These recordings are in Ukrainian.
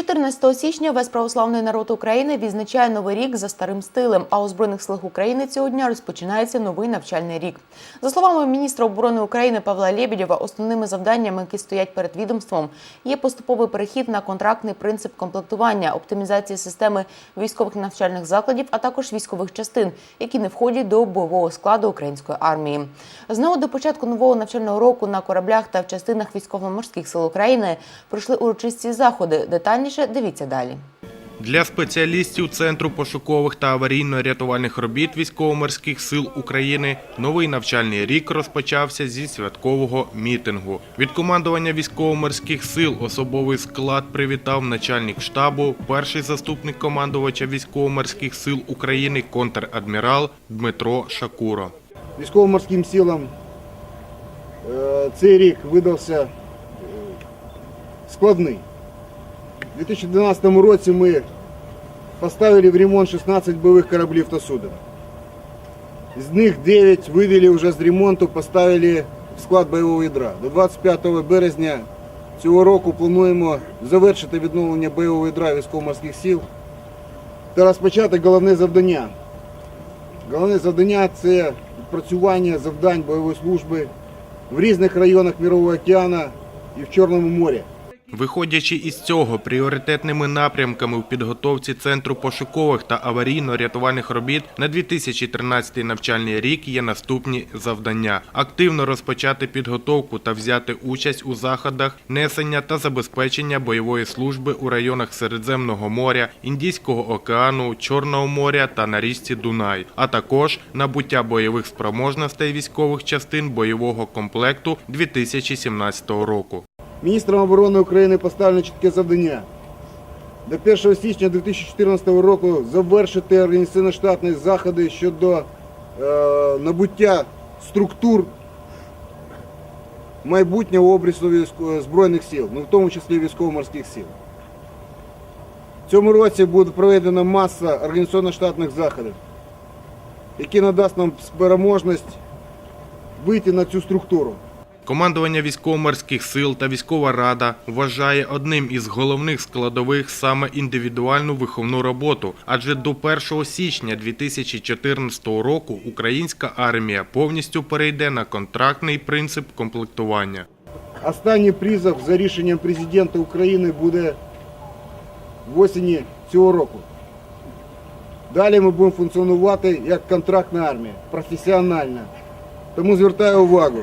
14 січня весь православний народ України відзначає новий рік за старим стилем. А у збройних силах України цього дня розпочинається новий навчальний рік. За словами міністра оборони України Павла Лєбєдєва, основними завданнями, які стоять перед відомством, є поступовий перехід на контрактний принцип комплектування, оптимізація системи військових навчальних закладів, а також військових частин, які не входять до бойового складу української армії. Знову до початку нового навчального року на кораблях та в частинах військово-морських сил України пройшли урочисті заходи. Детальніше дивіться далі. Для спеціалістів Центру пошукових та аварійно-рятувальних робіт військово-морських сил України новий навчальний рік розпочався зі святкового мітингу. Від командування військово-морських сил особовий склад привітав начальник штабу, перший заступник командувача військово-морських сил України контр-адмірал Дмитро Шакуро. військово-морським силам е, цей рік видався е, складний. У 2012 році ми поставили в ремонт 16 бойових кораблів та суден. З них 9 вивели вже з ремонту, поставили в склад бойового ядра. До 25 березня цього року плануємо завершити відновлення бойового ядра військово-морських сил та розпочати головне завдання Головне завдання це відпрацювання завдань бойової служби в різних районах Мірового океану і в Чорному морі. Виходячи із цього, пріоритетними напрямками в підготовці Центру пошукових та аварійно-рятувальних робіт на 2013 навчальний рік є наступні завдання: активно розпочати підготовку та взяти участь у заходах несення та забезпечення бойової служби у районах Середземного моря, Індійського океану, Чорного моря та на річці Дунай, а також набуття бойових спроможностей військових частин бойового комплекту 2017 року. Міністром оборони України поставлено чітке завдання. До 1 січня 2014 року завершити організаційно-штатні заходи щодо е, набуття структур майбутнього обрісу Збройних сил, ну в тому числі військово-морських сил. В цьому році буде проведена маса організаційно-штатних заходів, які надасть нам спроможність вийти на цю структуру. Командування військово-морських сил та військова рада вважає одним із головних складових саме індивідуальну виховну роботу, адже до 1 січня 2014 року українська армія повністю перейде на контрактний принцип комплектування. Останній призов за рішенням президента України буде в осені цього року. Далі ми будемо функціонувати як контрактна армія, професіональна. Тому звертаю увагу,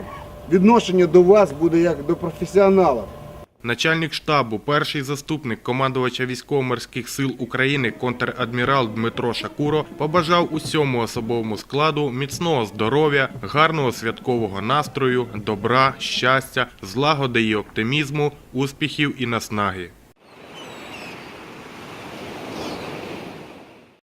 відношення до вас буде як до професіоналів. Начальник штабу, перший заступник командувача військово-морських сил України контр-адмірал Дмитро Шакуро побажав усьому особовому складу міцного здоров'я, гарного святкового настрою, добра, щастя, злагоди і оптимізму, успіхів і наснаги.